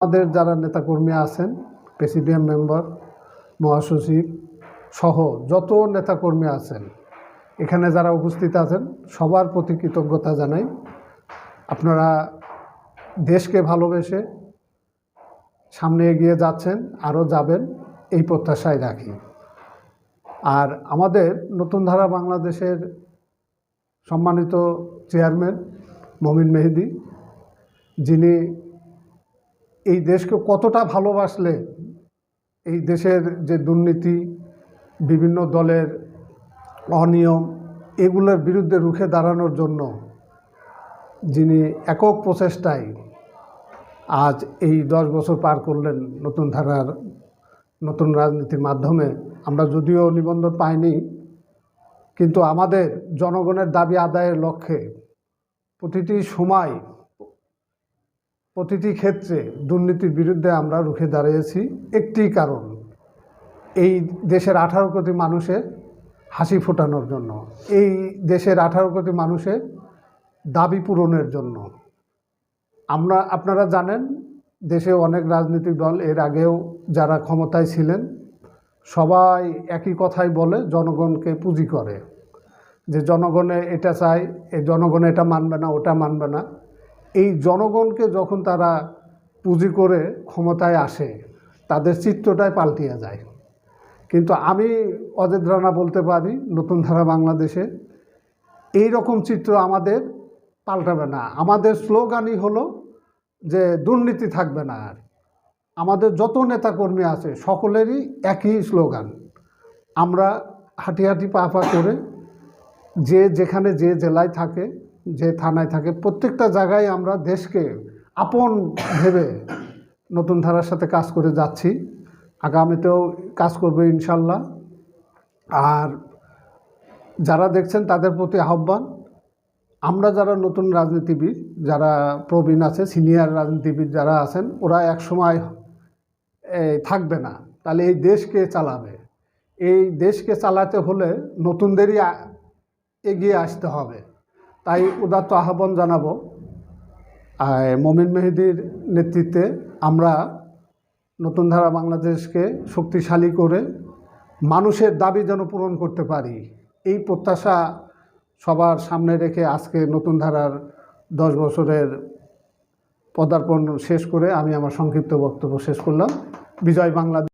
আমাদের যারা নেতাকর্মী আছেন, প্রেসিডিয়াম মেম্বার, মহাসচিব সহ যত নেতাকর্মী আছেন, এখানে যারা উপস্থিত আছেন, সবার প্রতি কৃতজ্ঞতা জানাই। আপনারা দেশকে ভালোবেসে সামনে এগিয়ে যাচ্ছেন, আরও যাবেন, এই প্রত্যাশায় রাখি। আর আমাদের নতুন ধারা বাংলাদেশের সম্মানিত চেয়ারম্যান মমিন মেহেদি, যিনি এই দেশকে কতটা ভালোবাসলে? এই দেশের যে দুর্নীতি, বিভিন্ন দলের অনিয়ম, এগুলোর বিরুদ্ধে রুখে দাঁড়ানোর জন্য যিনি একক প্রচেষ্টায় আজ এই দশ বছর পার করলেন নতুন ধারার, নতুন রাজনীতির মাধ্যমে, আমরা যদিও নিবন্ধন পাইনি, কিন্তু আমাদের জনগণের দাবি আদায়ের লক্ষ্যে প্রতিটি সময় প্রতিটি ক্ষেত্রে দুর্নীতির বিরুদ্ধে আমরা রুখে দাঁড়িয়েছি। একটি কারণ, এই দেশের আঠারো কোটি মানুষের হাসি ফোটানোর জন্য। এই দেশের আঠারো কোটি মানুষের দাবি পূরণের জন্য। আমরা, আপনারা জানেন, দেশে অনেক রাজনৈতিক দল, এর আগেও যারা ক্ষমতায় ছিলেন, সবাই একই কথাই বলে, জনগণকে পুঁজি করে। যে জনগণে এটা চায় এই জনগণ এটা মানবে না, ওটা মানবে না। এই জনগণকে যখন তারা পুঁজি করে ক্ষমতায় আসে, তাদের চিত্রটাই পাল্টিয়ে যায়। কিন্তু আমি অজেদ রানা বলতে পারি, নতুন ধারা বাংলাদেশে, এই রকম চিত্র আমাদের পাল্টাবে না। আমাদের স্লোগানই হলো যে দুর্নীতি থাকবে না আর। আমাদের যত নেতাকর্মী আছে, সকলেরই একই স্লোগান। আমরা হাঁটি হাঁটি পা পা করে যে যেখানে যে জেলায় থাকে যে থানায় থাকে, প্রত্যেকটা জায়গায় আমরা দেশকে আপন ভেবে নতুন ধারার সাথে কাজ করে যাচ্ছি। আগামীতেও কাজ করবে ইনশাল্লাহ। আর যারা দেখছেন তাদের প্রতি আহ্বান, আমরা যারা নতুন রাজনীতিবিদ, যারা প্রবীণ আছে, সিনিয়র রাজনীতিবিদ যারা আছেন, ওরা এক সময় থাকবে না। তাহলে এই দেশকে চালাবে? এই দেশকে চালাতে হলে নতুনদেরই এগিয়ে আসতে হবে। তাই উদাত্ত আহ্বান জানাব মমিন মেহেদির নেতৃত্বে আমরা নতুন ধারা বাংলাদেশকে শক্তিশালী করে মানুষের দাবি যেন পূরণ করতে পারি, এই প্রত্যাশা সবার সামনে রেখে আজকে নতুন ধারার দশ বছরের পদার্পণ শেষ করে আমি আমার সংক্ষিপ্ত বক্তব্য শেষ করলাম। বিজয় বাংলাদেশ